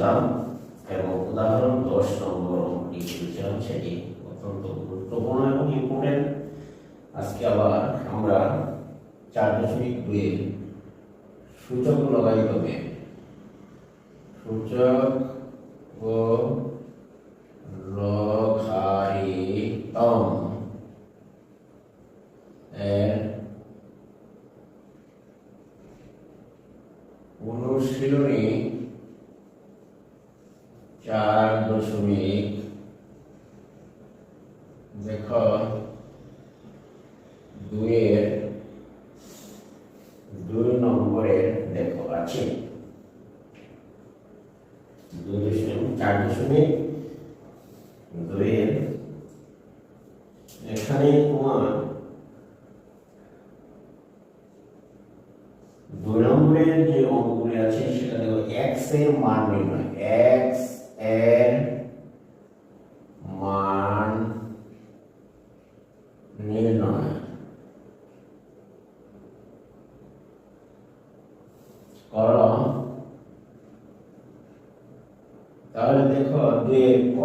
করেছিলাম এবং উদাহরণ দশ নম্বর করেছিলাম সেটি অত্যন্ত গুরুত্বপূর্ণ এবং ইম্পর্টেন্ট আজকে আবার আমরা চার দশমিক দুইয়ের সূচক লগাই হবে সূচক ও এর অনুশীলনী চার দশমিক দেখ দুয়ের দুই নম্বরের দেখো আছে। দুই দশমিক চার দশমিক দুইয়ের এখানে তোমার দুই নম্বরের যে অঙ্কগুলি আছে সেটা দেখো এক্সের মান নির্ণয় এক্সের মান নির্ণয় করো তাহলে দেখো দুই ক।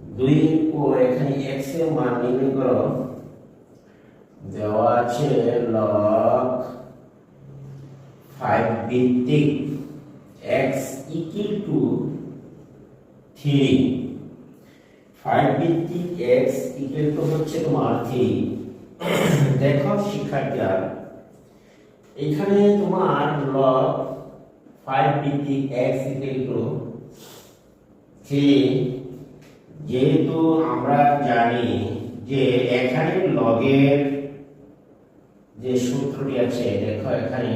দুই ক এখানে এক্সের মান নির্ণয় করো। দেওয়া আছে লগ ফাইভ ভিত্তিক x equal to three five ভিত্তিক এক্স ইকুয়াল টু হচ্ছে তোমার থ্রি দেখো শিক্ষার্থীরা, এখানে তোমার লগ ফাইভ ভিত্তিক এক্স ইকুয়াল টু থ্রি যেহেতু আমরা জানি যে এখানে লগের যে সূত্রটি আছে, দেখো এখানে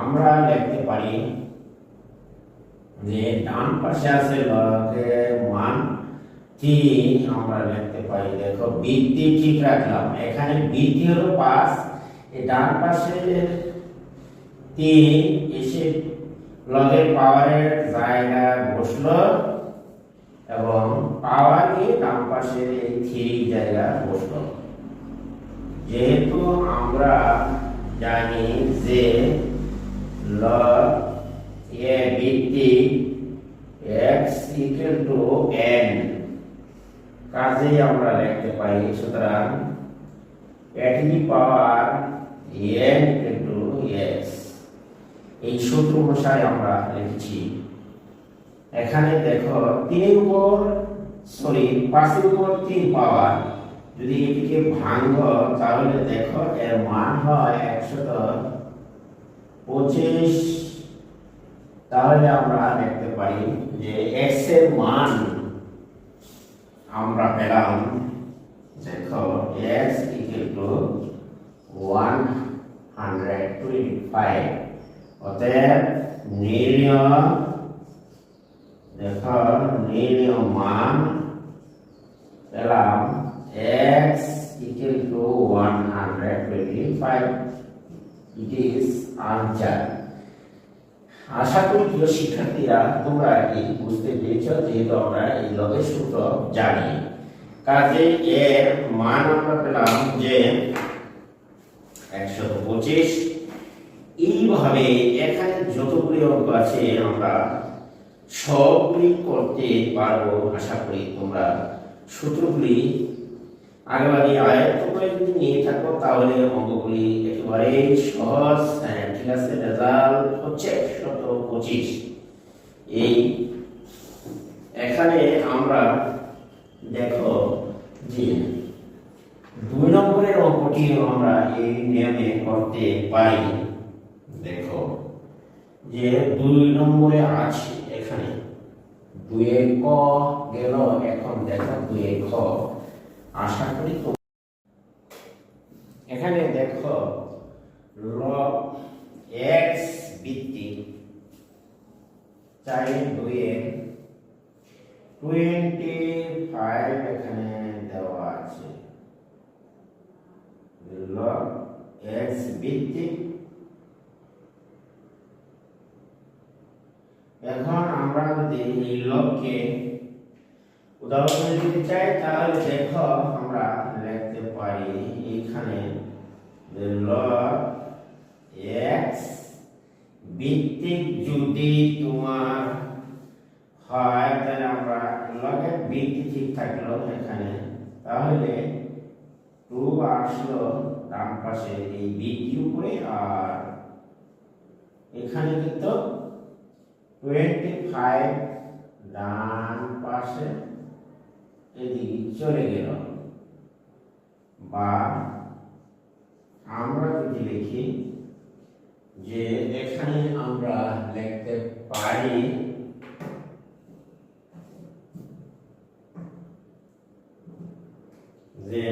আমরা লিখতে পারি যে ডান পাশে আছে লগের মান তিন আমরা লিখতে পারি দেখো বৃদ্ধি ঠিক রাখলাম। এখানে বৃদ্ধি হলো পাঁচ ডান পাশে তিন এসে লগের পাওয়ারের জায়গা বসল এবং পাওয়ার নিয়ে ডান পাশে এই থ্রি জায়গা বসল। যেহেতু আমরা জানি যে log a ভিত্তিক x equal to n কাজেই আমরা লিখতে পারি, সুতরাং to the power n into x এই শত্রু অনুসারে আমরা লিখছি, এখানে দেখো তিনের উপর সরি পাঁচের উপর তিন পাওয়ার। যদি এটিকে ভাঙ্গ তাহলে দেখো এর মান হয় একশত পঁচিশ। তাহলে আমরা দেখতে পারি যে এক্সের মান আমরা পেলাম, দেখো x equal to one hundred twenty five অতএব নির্ণয়, দেখো নির্ণয় মান পেলাম x equal to 125 it is answer আশা করি প্রিয় শিক্ষার্থীরা, তোমরা এটি বুঝতে পেরেছ, যেহেতু আমরা এই লগের সূত্র জানি। কাজে এর মান আমরা পেলাম যে একশো পঁচিশ এইভাবে এখানে যতগুলি অঙ্ক আছে, আমরা সবগুলি করতে পারব আশা করি তোমরা সূত্রগুলি আগেবারে আয়ত্ত করে যদি নিয়ে থাকো, তাহলে অঙ্কগুলি একেবারে সহজ। হ্যাঁ ঠিক আছে, রেজাল্ট হচ্ছে একশত পঁচিশ। এই, এখানে আমরা দেখো যে দুই নম্বরের অঙ্কটি আমরা এই নিয়মে করতে পারি। দেখো, যে দুই নম্বরে আছে এখানে, দুয়ে ক গেল, এখন দেখো দুয়ে খ। আশা করি এখানে দেখো লগ এক্স ভিত্তিক চাই দুয়ে টোয়েন্টি ফাইভ এখানে দেওয়া আছে। লগ এক্স ভিত্তিক এখন আমরা যদি এই লগকে উদাহরণ দিতে চাই, তাহলে দেখো আমরা লিখতে পারি এখানে log x ভিত্তিক যদি তোমার হয়, তাহলে আমরা লগের ভিত্তি ঠিক থাকল এখানে। তাহলে টু আসলো ডান পাশে এই ভিত্তির উপরে, আর এখানে কিন্তু টোয়েন্টি ফাইভ ডান পাশে এদিকে চলে গেল। বা আমরা যদি লিখি যে এখানে আমরা লিখতে পারি যে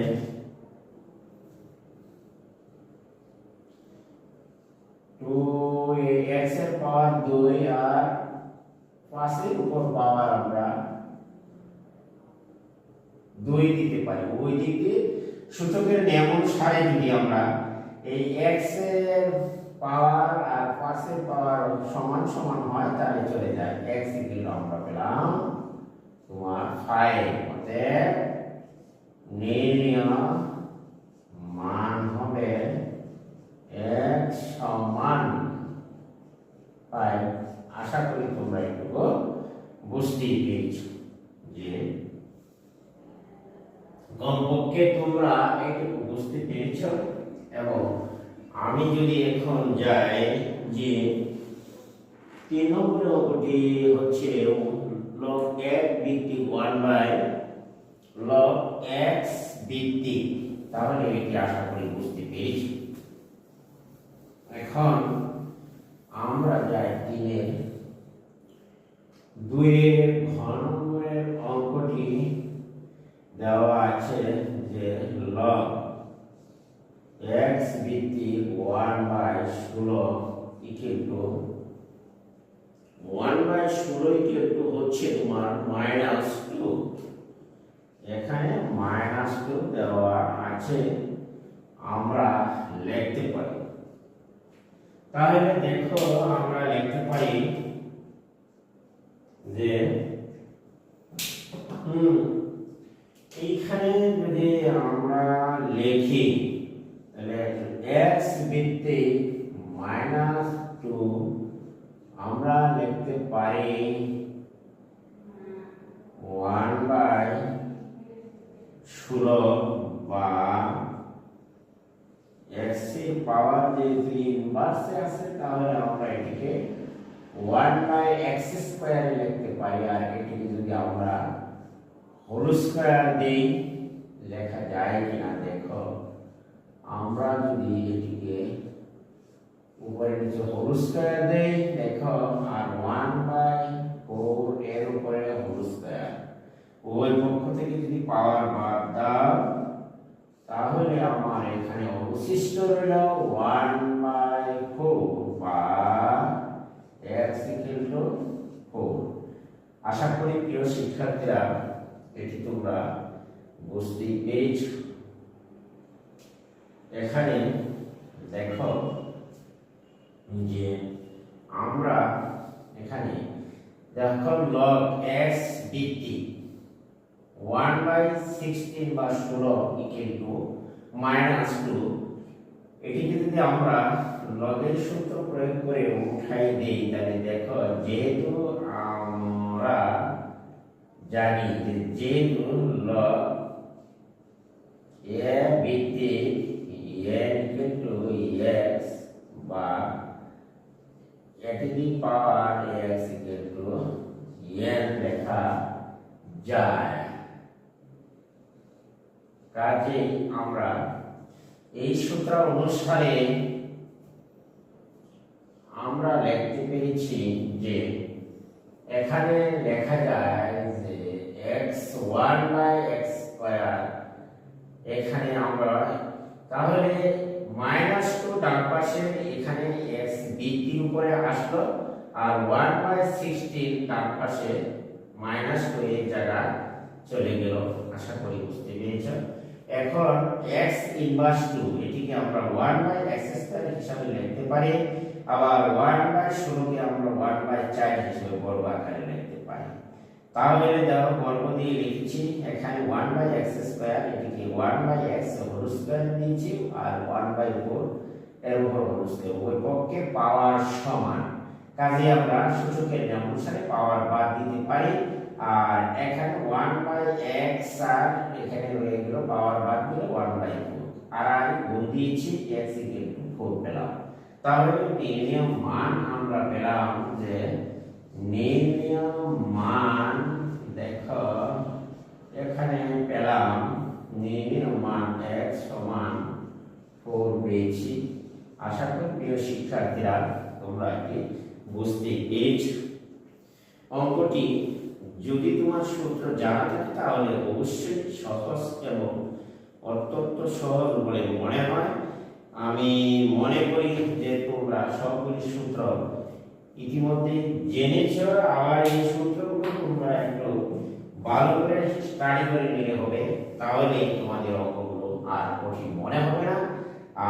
টু এক্সের পাওয়ার দুই আর উপর পাওয়ার আমরা দুই দিতে পারি। ওই দিকে সূচকের নিয়ম অনুসারে যদি আমরা এই এক্সের পাওয়ার আর পাঁচের পাওয়ার সমান সমান হয়, তাহলে চলে যায় এক্স ইকুয়াল আমরা পেলাম তোমার ফাইভ অতএব নির্ণয় মান হবে এক সমান ফাইভ আশা করি তোমরা একটু বুঝতেই পেরেছ যে কমপক্ষে তোমরা এইটুকু বুঝতে পেরেছ এবং আমি যদি এখন যাই যে তিন নম্বর অঙ্কটি হচ্ছে লগ এক ভিত্তিক ওয়ান বাই লগ এক্স ভিত্তিক তাহলে এটি আশা করি বুঝতে পেরেছি। এখন আমরা যাই তিনের। দুইয়ের ঘন নম্বরের অঙ্কটি দেওয়া আছে যে লগ এক্স ভিত্তিক ওয়ান বাই ষোলো ইকুয়াল টু ওয়ান বাই ষোলো ইকুয়াল টু হচ্ছে তোমার মাইনাস টু এখানে মাইনাস টু দেওয়া আছে, আমরা লিখতে পারি। তাহলে দেখো আমরা লিখতে পারি যে, হুম, এইখানে যদি আমরা লিখি এক্স ভিত্তিক মাইনাস টু আমরা লিখতে পারি ওয়ান বাই ষোলো বা এক্সের পাওয়ার যেহেতু ইনভার্সে আছে তাহলে আমরা এটিকে ওয়ান বাই এক্স স্কোয়ার লিখতে পারি। আর এটিকে যদি আমরা হোল স্কোয়ার দিই, লেখা যায় কিনা দেখো। আমরা যদি এটিকে উপরে নিচে হোল স্কোয়ার দেই, দেখো আর ওয়ান বাই ফোর এর উপরে হোল স্কোয়ার ওই পক্ষ থেকে যদি পাওয়ার বাদ দাও, তাহলে আমার এখানে অবশিষ্ট রইল ওয়ান বাই ফোর বা এক্স ইকুয়াল টু ফোর আশা করি প্রিয় শিক্ষার্থীরা, এটি তোমরা বুঝতেই পেরেছ। এখানে দেখো যে আমরা এখানে দেখো লগ এক্স ভিত্তিক ওয়ান বাই সিক্সটিন বা ষোলো ইকুয়াল টু মাইনাস টু এটিকে যদি আমরা লগের সূত্র প্রয়োগ করে উঠাই দেই, তাহলে দেখো যেহেতু আমরা জানি যে যেহেতু লগ এ ভিত্তিক এন ইকুয়াল টু এক্স বা to the power x equal to n লেখা যায় কাজেই আমরা এই সূত্র অনুসারে আমরা লিখতে পেরেছি যে এখানে লেখা যায় যে x one by x square এখানে আমরা তাহলে মাইনাস টু ডান পাশে এখানে এক্স বৃত্তির উপরে আসলো আর ওয়ান বাই সিক্সটিন ডান পাশে মাইনাস টু এই জায়গায় চলে গেল। আশা করি বুঝতে পেরেছ। এখন x ইনভার্স টু এটিকে আমরা 1 বাই x স্কয়ার হিসাবে লিখতে পারি। আবার 1 বাই 16 কে আমরা 1 বাই 4 হিসাবে বর্গ আকারে তাহলে দেখো বর্গ দিয়ে লিখছি, এখানে 1 বাই x স্কয়ার এটিকে 1 বাই x হোল স্কয়ার দিয়েছি, আর 1 বাই 4 এর উপর বুঝতে হবে ওই পক্ষে পাওয়ার সমান। কাজে আমরা সূচকের নিয়ম অনুসারে পাওয়ার বাদ দিতে পারি, আর এখানে ওয়ান বাই এক্স আর এখানে রয়ে গেল পাওয়ার বাদ দিলে ওয়ান বাই ফোর আর আমি গুণ দিয়েছি এক্স ইকুয়াল টু ফোর পেলাম। তাহলে নির্ণয় মান আমরা পেলাম যে নির্ণয় মান দেখো, এখানে আমি পেলাম নির্ণয় মান x সমান ফোর পেয়েছি। আশা করি প্রিয় শিক্ষার্থীরা, তোমরা এটি বুঝতে পেরেছ। অঙ্কটি যদি তোমার সূত্র জানা থাকে, তাহলে অবশ্যই সহজ এবং অত্যন্ত সহজ বলে মনে হয়। আমি মনে করি যে তোমরা সবগুলি সূত্র ইতিমধ্যে জেনেছ, আবার এই সূত্রগুলো তোমরা একটু ভালো করে স্টাডি করে নিলে হবে, তাহলে তোমাদের অঙ্কগুলো আর কঠিন মনে হবে না।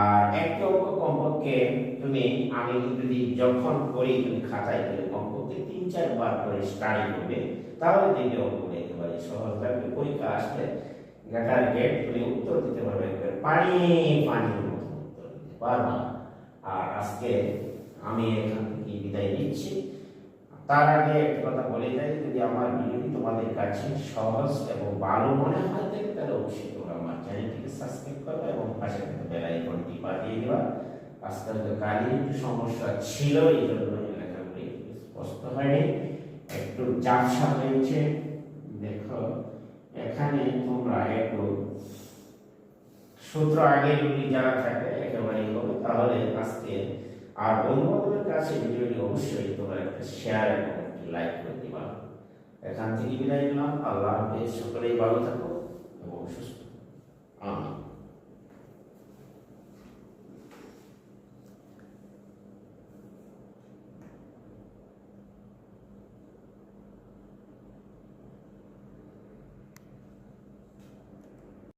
আর একটা অঙ্ক কমপক্ষে তুমি, আমি যদি যখন করি, তুমি খাতায় করে কমপক্ষে তিন, চারবার করে স্টাডি করবে, তাহলে দেখবে অঙ্কগুলো একেবারে সহজ লাগবে, পরীক্ষা আসলে লেখার গেট তুমি উত্তর দিতে পারবে, একবারে পানি, পানির মতো উত্তর দিতে পারবা। আর আজকে আমি এখান বিদায় নিচ্ছি। তার আগে একটা কথা বলে যাই, যদি আমার ভিডিওটি তোমাদের কাছে সহজ এবং ভালো মনে হয় থাকে তাহলে অবশ্যই তোমরা আমার চ্যানেলটিকে সাবস্ক্রাইব করবে এবং পাশে থাকা বেল আইকনটি বাজিয়ে দেবা। আজকাল কাজের একটু সমস্যা ছিল এই জন্য লেখাগুলি স্পষ্ট হয়নি, একটু ঝাপসা হয়েছে। দেখো, এখানে তোমরা একটু সূত্র আগের গুলি যারা থাকে, একেবারেই হবে, তাহলে আজকে আর বন্ধুবান্ধবের কাছে ভিডিওটি অবশ্যই তোমরা একটা শেয়ার এবং একটি লাইক করে দিবা। এখান থেকে বিদায় নিলাম। আল্লাহ হাফেজ। সকলেই ভালো থাকো এবং সুস্থ আমিন